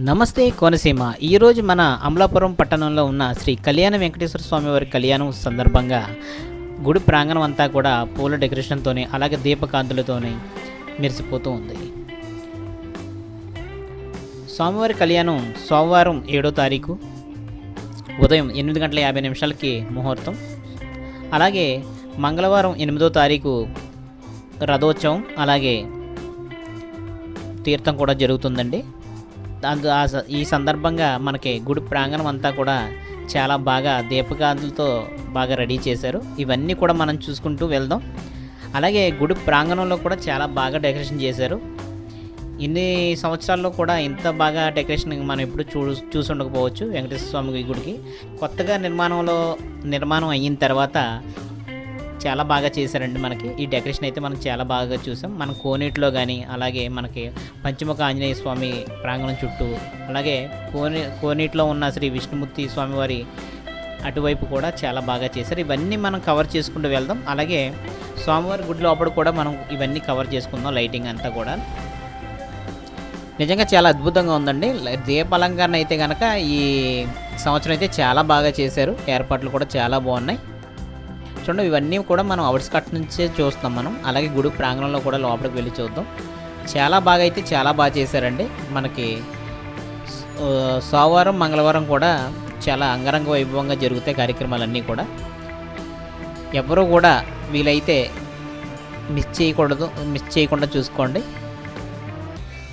నమస్తే కోనసీమ. ఈరోజు మన అమలాపురం పట్టణంలో ఉన్న శ్రీ కళ్యాణ వెంకటేశ్వర స్వామి వారి కళ్యాణం సందర్భంగా గుడి ప్రాంగణం అంతా కూడా పూల డెకరేషన్తోనే అలాగే దీపకాంతులతోనే మెరిసిపోతూ ఉంది. స్వామివారి కళ్యాణం సోమవారం ఏడో తారీఖు ఉదయం ఎనిమిది గంటల యాభై నిమిషాలకి ముహూర్తం. అలాగే మంగళవారం ఎనిమిదో తారీఖు రథోత్సవం అలాగే తీర్థం కూడా జరుగుతుందండి. ఈ సందర్భంగా మనకి గుడి ప్రాంగణం అంతా కూడా చాలా బాగా దీపకాంతులతో బాగా రెడీ చేశారు. ఇవన్నీ కూడా మనం చూసుకుంటూ వెళ్దాం. అలాగే గుడి ప్రాంగణంలో కూడా చాలా బాగా డెకరేషన్ చేశారు. ఇన్ని సంవత్సరాల్లో కూడా ఇంత బాగా డెకరేషన్ మనం ఎప్పుడు చూ చూసి ఉండకపోవచ్చు వెంకటేశ్వర స్వామి గుడికి. కొత్తగా నిర్మాణంలో నిర్మాణం అయిన తర్వాత చాలా బాగా చేశారండి మనకి. ఈ డెకరేషన్ అయితే మనం చాలా బాగా చూసాం. మన కోనేటిలో కానీ అలాగే మనకి పంచముఖ ఆంజనేయ స్వామి ప్రాంగణం చుట్టూ అలాగే కోనే కోనేటిలో ఉన్న శ్రీ విష్ణుమూర్తి స్వామివారి అటువైపు కూడా చాలా బాగా చేశారు. ఇవన్నీ మనం కవర్ చేసుకుంటూ వెళ్దాం. అలాగే స్వామివారి గుడి లోపల కూడా మనం ఇవన్నీ కవర్ చేసుకుందాం లైటింగ్ అంతా కూడా. నిజంగా చాలా అద్భుతంగా ఉందండి. దీపాలంకరణ అయితే కనుక ఈ సంవత్సరం అయితే చాలా బాగా చేశారు. ఏర్పాట్లు కూడా చాలా బాగున్నాయి. చూడండి ఇవన్నీ కూడా మనం అవుట్స్కట్ నుంచే చూస్తాం మనం. అలాగే గుడి ప్రాంగణంలో కూడా లోపలికి వెళ్ళి చూద్దాం. చాలా బాగా అయితే చాలా బాగా చేశారండి. మనకి సోమవారం మంగళవారం కూడా చాలా అంగరంగ వైభవంగా జరుగుతాయి కార్యక్రమాలన్నీ కూడా. ఎవరూ కూడా వీలైతే మిస్ చేయకూడదు మిస్ చేయకుండా చూసుకోండి.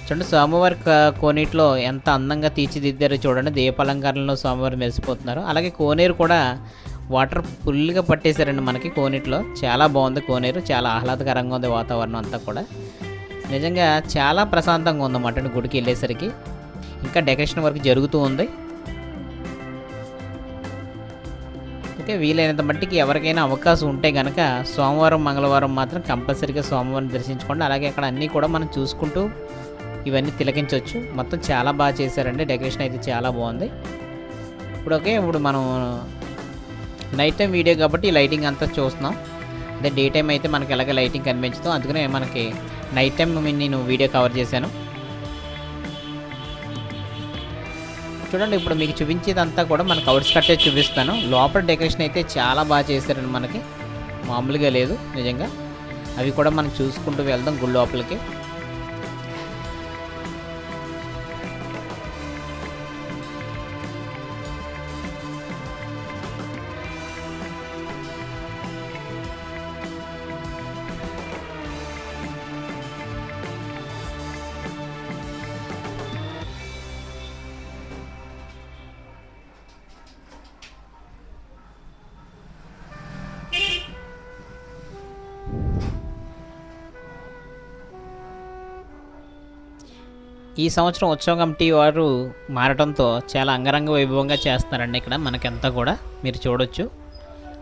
చూడండి స్వామివారి కోనేటిలో ఎంత అందంగా తీర్చిదిద్దారో చూడండి. దీపాలంకరణలో స్వామివారు మెరిసిపోతున్నారు. అలాగే కోనేరు కూడా వాటర్ ఫుల్గా పట్టేశారండి మనకి కోనేటిలో చాలా బాగుంది కోనేరు చాలా ఆహ్లాదకరంగా ఉంది వాతావరణం అంతా కూడా. నిజంగా చాలా ప్రశాంతంగా ఉందన్నమాట గుడికి వెళ్ళేసరికి. ఇంకా డెకరేషన్ వర్క్ జరుగుతూ ఉంది. ఓకే వీలైనంత మట్టికి ఎవరికైనా అవకాశం ఉంటే కనుక సోమవారం మంగళవారం మాత్రం కంపల్సరీగా సోమవారం దర్శించుకోండి. అలాగే అక్కడ అన్నీ కూడా మనం చూసుకుంటూ ఇవన్నీ తిలకించవచ్చు. మొత్తం చాలా బాగా చేశారండి. డెకరేషన్ అయితే చాలా బాగుంది. ఇప్పుడు ఓకే ఇప్పుడు మనం నైట్ టైం వీడియో కాబట్టి లైటింగ్ అంతా చూస్తున్నాం. అదే డే టైం అయితే మనకి ఎలాగ లైటింగ్ కనిపించదు అందుకనే మనకి నైట్ టైం నేను వీడియో కవర్ చేశాను. చూడండి ఇప్పుడు మీకు చూపించేదంతా కూడా మనకు అవుట్స్ కట్టే చూపిస్తాను. లోపల డెకరేషన్ అయితే చాలా బాగా చేశారండి మనకి. మామూలుగా లేదు నిజంగా. అవి కూడా మనం చూసుకుంటూ వెళ్దాం గుడి లోపలికి. ఈ సంవత్సరం ఉత్సవ కమిటీ వారు మారడంతో చాలా అంగరంగ వైభవంగా చేస్తున్నారండి ఇక్కడ మనకెంతా కూడా మీరు చూడొచ్చు.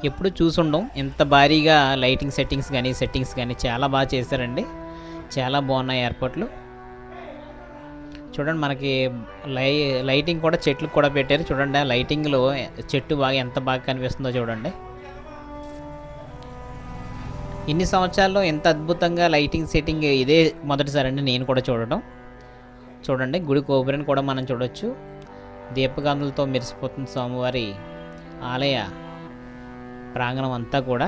ఎప్పుడు చూసుండం ఇంత భారీగా లైటింగ్ సెట్టింగ్స్ కానీ సెట్టింగ్స్ కానీ చాలా బాగా చేశారండి. చాలా బాగున్నాయి ఏర్పాట్లు. చూడండి మనకి లై లైటింగ్ కూడా చెట్లు కూడా పెట్టారు. చూడండి ఆ లైటింగ్లో చెట్టు బాగా ఎంత బాగా కనిపిస్తుందో చూడండి. ఇన్ని సంవత్సరాల్లో ఎంత అద్భుతంగా లైటింగ్ సెట్టింగ్ ఇదే మొదటిసారి అండి నేను కూడా చూడటం. చూడండి గుడి గోపురం కూడా మనం చూడవచ్చు దీపగంధులతో మెరిసిపోతున్న స్వామివారి ఆలయ ప్రాంగణం అంతా కూడా.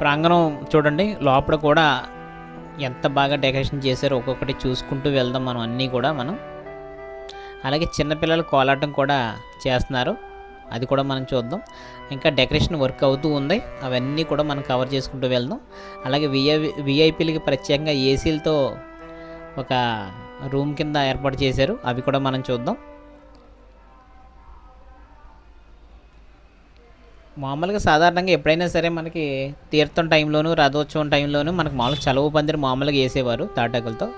ప్రాంగణం చూడండి లోపల కూడా ఎంత బాగా డెకరేషన్ చేశారో ఒక్కొక్కటి చూసుకుంటూ వెళ్దాం మనం అన్నీ కూడా మనం. అలాగే చిన్నపిల్లలు కోలాటం కూడా చేస్తున్నారు. అది కూడా మనం చూద్దాం. ఇంకా డెకరేషన్ వర్క్ అవుతూ ఉంది. అవన్నీ కూడా మనం కవర్ చేసుకుంటూ వెళ్దాం. అలాగే విఐ విఐపీలకి ప్రత్యేకంగా ఏసీలతో ఒక రూమ్ కింద ఏర్పాటు చేశారు. అవి కూడా మనం చూద్దాం. మామూలుగా సాధారణంగా ఎప్పుడైనా సరే మనకి తీర్థం టైంలోను రథోత్సవం టైంలోను మనకు మామూలుగా చలువ పందిరి మామూలుగా వేసేవారు తాటాకులతో.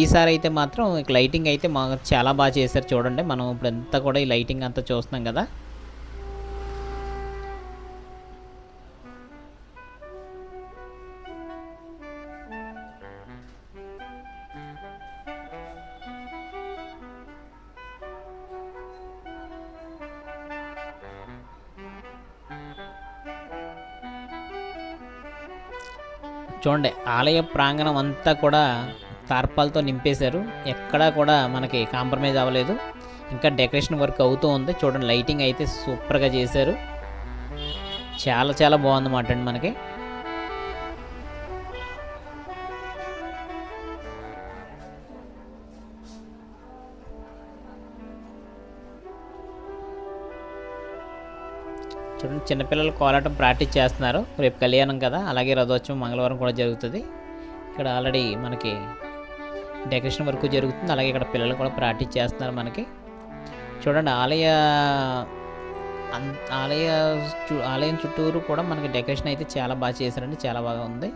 ఈసారి అయితే మాత్రం లైటింగ్ అయితే మా చాలా బాగా చేశారు చూడండి. మనం ఇప్పుడు అంతా కూడా ఈ లైటింగ్ అంతా చూస్తున్నాం కదా. చూడండి ఆలయ ప్రాంగణం అంతా కూడా తార్పాలతో నింపేశారు. ఎక్కడా కూడా మనకి కాంప్రమైజ్ అవ్వలేదు. ఇంకా డెకరేషన్ వర్క్ అవుతూ ఉంది. చూడండి లైటింగ్ అయితే సూపర్గా చేశారు. చాలా చాలా బాగుందన్నమాట అండి మనకి. చూడండి చిన్నపిల్లలు కోలాటం ప్రాక్టీస్ చేస్తున్నారు. రేపు కళ్యాణం కదా అలాగే రథోత్సవం మంగళవారం కూడా జరుగుతుంది. ఇక్కడ ఆల్రెడీ మనకి డెకరేషన్ వర్క్ జరుగుతుంది అలాగే ఇక్కడ పిల్లలు కూడా ప్రాక్టీస్ చేస్తున్నారు మనకి. చూడండి ఆలయ అన్- ఆలయ ఆలయం చుట్టూరు కూడా మనకి డెకరేషన్ అయితే చాలా బాగా చేశారండి చాలా బాగా ఉంది.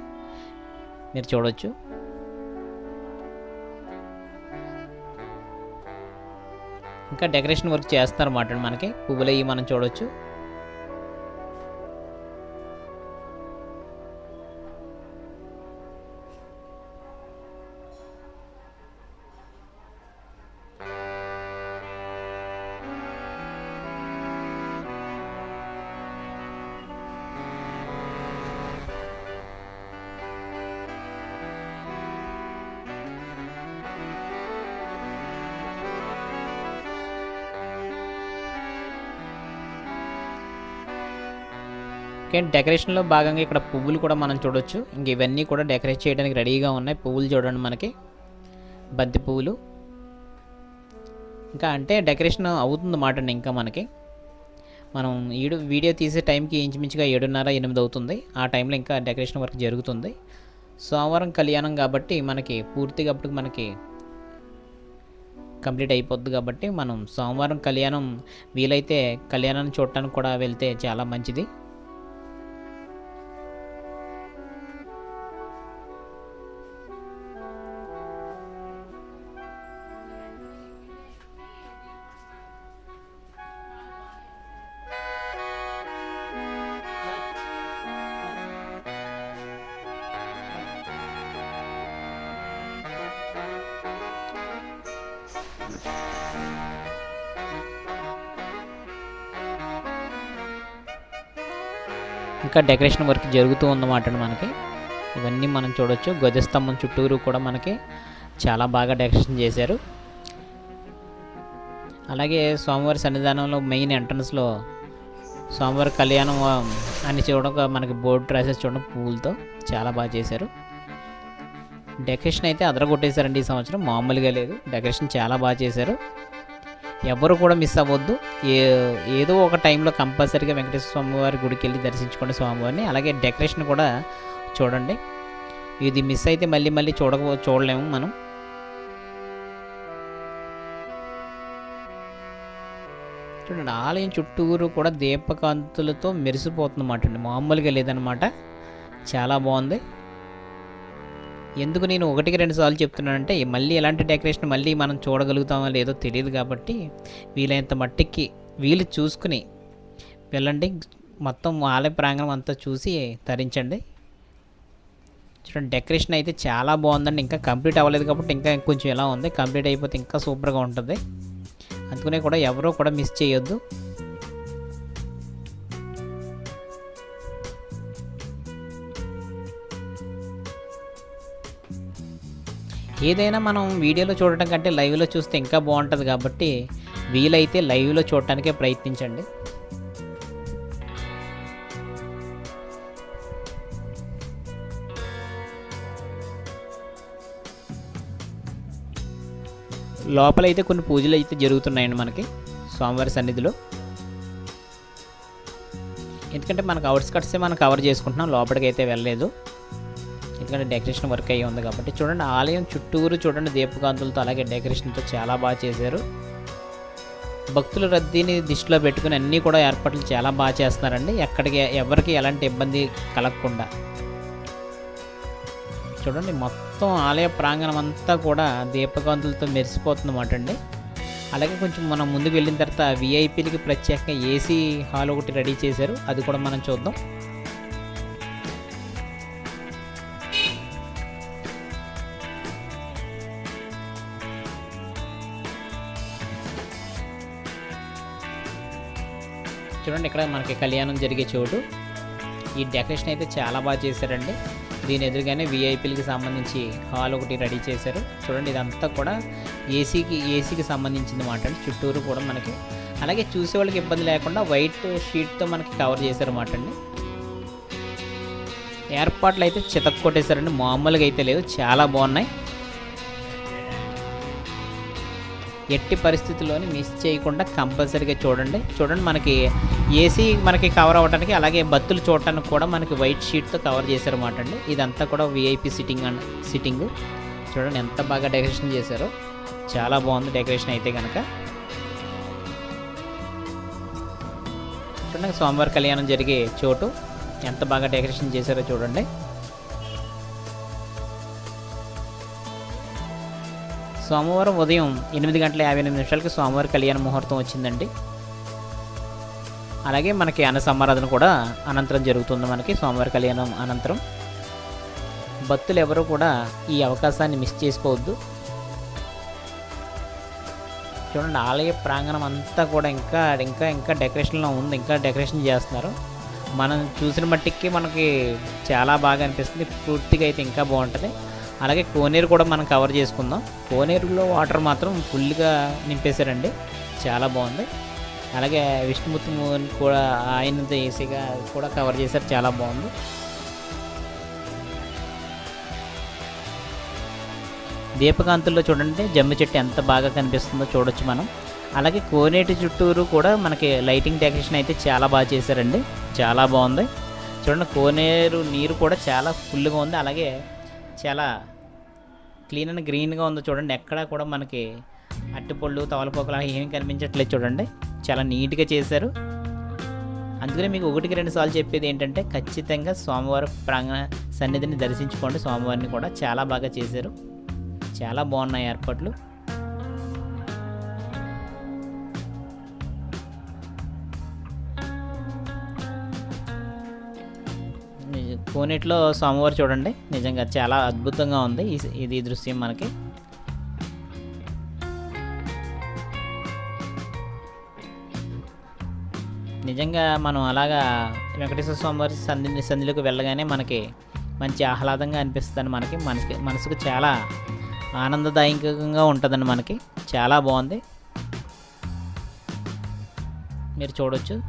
మీరు చూడవచ్చు ఇంకా డెకరేషన్ వర్క్ చేస్తున్నారు అన్నమాట మనకి. పువ్వులు అవి మనం చూడవచ్చు ఓకే డెకరేషన్లో భాగంగా ఇక్కడ పువ్వులు కూడా మనం చూడొచ్చు. ఇంక ఇవన్నీ కూడా డెకరేట్ చేయడానికి రెడీగా ఉన్నాయి. పువ్వులు చూడండి మనకి. బంతి పువ్వులు. ఇంకా అంటే డెకరేషన్ అవుతుంది మాట ఇంకా మనకి. మనం ఈడు వీడియో తీసే టైంకి ఇంచుమించుగా ఏడున్నర ఎనిమిది అవుతుంది. ఆ టైంలో ఇంకా డెకరేషన్ వర్క్ జరుగుతుంది. సోమవారం కళ్యాణం కాబట్టి మనకి పూర్తిగా అప్పుడు మనకి కంప్లీట్ అయిపోద్ది కాబట్టి మనం సోమవారం కళ్యాణం వీలైతే కళ్యాణాన్ని చూడటానికి కూడా వెళ్తే చాలా మంచిది. ఇంకా డెకరేషన్ వర్క్ జరుగుతూ ఉందన్నమాట మనకి. ఇవన్నీ మనం చూడొచ్చు. ధ్వజస్తంభం చుట్టూరు కూడా మనకి చాలా బాగా డెకరేషన్ చేశారు. అలాగే స్వామివారి సన్నిధానంలో మెయిన్ ఎంట్రన్స్లో స్వామివారి కళ్యాణం అని చూడడం మనకి బోర్డు రాసేసి చూడడం పూలతో చాలా బాగా చేశారు. డెకరేషన్ అయితే అదరగొట్టేశారండి ఈ సంవత్సరం. మామూలుగా లేదు. డెకరేషన్ చాలా బాగా చేశారు. ఎవరు కూడా మిస్ అవ్వద్దు. ఏ ఏదో ఒక టైంలో కంపల్సరీగా వెంకటేశ్వర స్వామివారి గుడికి వెళ్ళి దర్శించుకోండి స్వామివారిని. అలాగే డెకరేషన్ కూడా చూడండి. ఇది మిస్ అయితే మళ్ళీ మళ్ళీ చూడక చూడలేము మనం. చూడండి ఆలయం చుట్టూరు కూడా దీపకాంతులతో మెరిసిపోతుందన్నమాట అండి. మామూలుగా లేదనమాట చాలా బాగుంది. ఎందుకు నేను ఒకటికి రెండు సార్లు చెప్తున్నానంటే మళ్ళీ ఎలాంటి డెకరేషన్ మళ్ళీ మనం చూడగలుగుతామో లేదో తెలియదు కాబట్టి వీలైనంత మట్టికి వీలు చూసుకుని వెళ్ళండి. మొత్తం ఆలయ ప్రాంగణం అంతా చూసి తరించండి. చూడండి డెకరేషన్ అయితే చాలా బాగుందండి. ఇంకా కంప్లీట్ అవ్వలేదు కాబట్టి ఇంకా కొంచెం ఎలా ఉంది. కంప్లీట్ అయిపోతే ఇంకా సూపర్గా ఉంటుంది. అందుకనే కూడా ఎవరో కూడా మిస్ చేయొద్దు. ఏదైనా మనం వీడియోలో చూడటం కంటే లైవ్లో చూస్తే ఇంకా బాగుంటుంది కాబట్టి వీలైతే లైవ్లో చూడటానికే ప్రయత్నించండి. లోపలైతే కొన్ని పూజలు అయితే జరుగుతున్నాయండి మనకి స్వామివారి సన్నిధిలో. ఎందుకంటే మనకు అవుట్స్కట్సే మనం కవర్ చేసుకుంటున్నాం లోపలికి అయితే వెళ్ళలేదు. ఎందుకంటే డెకరేషన్ వర్క్ అయ్యి ఉంది కాబట్టి చూడండి ఆలయం చుట్టూరు చూడండి దీపకాంతులతో అలాగే డెకరేషన్తో చాలా బాగా చేశారు. భక్తుల రద్దీని దృష్టిలో పెట్టుకుని అన్నీ కూడా ఏర్పాట్లు చాలా బాగా చేస్తున్నారండి. ఎక్కడికి ఎవరికి ఎలాంటి ఇబ్బంది కలగకుండా. చూడండి మొత్తం ఆలయ ప్రాంగణం అంతా కూడా దీపకాంతులతో మెరిసిపోతుందన్నమాట అండి. అలాగే కొంచెం మనం ముందుకు వెళ్ళిన తర్వాత విఐపీలకి ప్రత్యేకంగా ఏసీ హాల్ ఒకటి రెడీ చేశారు. అది కూడా మనం చూద్దాం. చూడండి ఇక్కడ మనకి కళ్యాణం జరిగే చోటు. ఈ డెకరేషన్ అయితే చాలా బాగా చేశారండి. దీని ఎదురుగానే విఐపీలకి సంబంధించి హాల్ ఒకటి రెడీ చేశారు. చూడండి ఇదంతా కూడా ఏసీకి ఏసీకి సంబంధించింది మాట అండి. చుట్టూరు కూడా మనకి అలాగే చూసే వాళ్ళకి ఇబ్బంది లేకుండా వైట్ షీట్తో మనకి కవర్ చేశారు మాట అండి. ఏర్పాట్లు అయితే చితక్కొట్టేశారండి. మామూలుగా అయితే లేదు. చాలా బాగున్నాయి. ఎట్టి పరిస్థితుల్లోని మిస్ చేయకుండా కంపల్సరీగా చూడండి. చూడండి మనకి ఏసీ మనకి కవర్ అవ్వడానికి అలాగే బత్తులు చూడటానికి కూడా మనకి వైట్ షీట్తో కవర్ చేశారన్నమాట అండి. ఇదంతా కూడా విఐపి సిట్టింగ్ అండ్ సిట్టింగ్ చూడండి ఎంత బాగా డెకరేషన్ చేశారో. చాలా బాగుంది డెకరేషన్ అయితే కనుక చూడండి సోమవారం కళ్యాణం జరిగే చోటు ఎంత బాగా డెకరేషన్ చేశారో చూడండి. సోమవారం ఉదయం ఎనిమిది గంటల యాభై ఎనిమిది నిమిషాలకి స్వామివారి కళ్యాణ ముహూర్తం వచ్చిందండి. అలాగే మనకి అన్న సమారాధన కూడా అనంతరం జరుగుతుంది మనకి సోమవారం కళ్యాణం అనంతరం. భక్తులు ఎవరు కూడా ఈ అవకాశాన్ని మిస్ చేసుకోవద్దు. చూడండి ఆలయ ప్రాంగణం అంతా కూడా ఇంకా ఇంకా ఇంకా డెకరేషన్లో ఉంది ఇంకా డెకరేషన్ చేస్తున్నారు. మనం చూసిన మట్టికి మనకి చాలా బాగా అనిపిస్తుంది. పూర్తిగా అయితే ఇంకా బాగుంటుంది. అలాగే కోనేరు కూడా మనం కవర్ చేసుకుందాం. కోనేరులో వాటర్ మాత్రం ఫుల్గా నింపేశారండి. చాలా బాగుంది. అలాగే విష్ణుమూర్తి కూడా ఆయనతో ఏసీగా కూడా కవర్ చేశారు. చాలా బాగుంది. దీపకాంతుల్లో చూడండి జమ్మి చెట్టు ఎంత బాగా కనిపిస్తుందో చూడొచ్చు మనం. అలాగే కోనేటి చుట్టూరు కూడా మనకి లైటింగ్ డెకరేషన్ అయితే చాలా బాగా చేశారండి. చాలా బాగుంది. చూడండి కోనేరు నీరు కూడా చాలా ఫుల్గా ఉంది. అలాగే చాలా క్లీన్ అండ్ గ్రీన్గా ఉందో చూడండి. ఎక్కడా కూడా మనకి అట్టిపళ్ళు తవలపోకలు అలా ఏమీ కనిపించట్లేదు చూడండి. చాలా నీట్గా చేశారు. అందుకనే మీకు ఒకటికి రెండు సార్లు చెప్పేది ఏంటంటే ఖచ్చితంగా సోమవారం ప్రాంగణ సన్నిధిని దర్శించుకోండి. సోమవారిని కూడా చాలా బాగా చేశారు. చాలా బాగున్నాయి ఏర్పాట్లు. నిజ- సోమవారం చూడండి. నిజంగా చాలా అద్భుతంగా ఉంది ఇది దృశ్యం మనకి. నిజంగా మనం అలాగా వెంకటేశ్వర స్వామివారి సంధి సంధిలోకి వెళ్ళగానే మనకి మంచి ఆహ్లాదంగా అనిపిస్తుంది మనకి మనసుకి మనసుకు చాలా ఆనందదాయకంగా ఉంటుందండి మనకి. చాలా బాగుంది. మీరు చూడొచ్చు.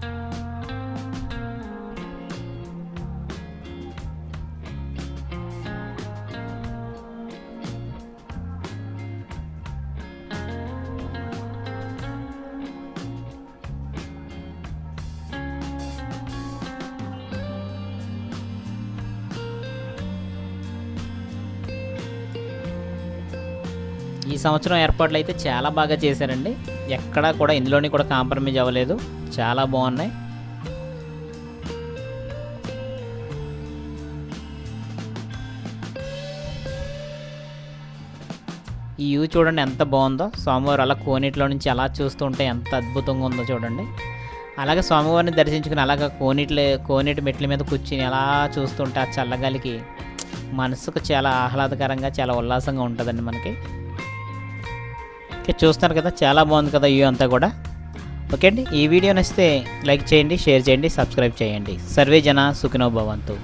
సంవత్సరం ఏర్పాట్లు అయితే చాలా బాగా చేశారండి. ఎక్కడా కూడా ఇందులోని కూడా కాంప్రమైజ్ అవ్వలేదు. చాలా బాగున్నాయి. ఈ వ్యూ చూడండి ఎంత బాగుందో. స్వామివారు అలా కోనేటిలో నుంచి అలా చూస్తుంటే ఎంత అద్భుతంగా ఉందో చూడండి. అలాగే స్వామివారిని దర్శించుకుని అలాగ కోనేటిలో కోనేటి మెట్ల మీద కూర్చుని అలా చూస్తుంటే ఆ చల్లగాలికి మనసుకు చాలా ఆహ్లాదకరంగా చాలా ఉల్లాసంగా ఉంటుందండి మనకి. ఓకే చూస్తున్నారు కదా చాలా బాగుంది కదా వ్యూ అంతా కూడా. ఓకే అండి ఈ వీడియో నచ్చితే లైక్ చేయండి షేర్ చేయండి సబ్స్క్రైబ్ చేయండి. సర్వే జన సుఖినో భవంతు.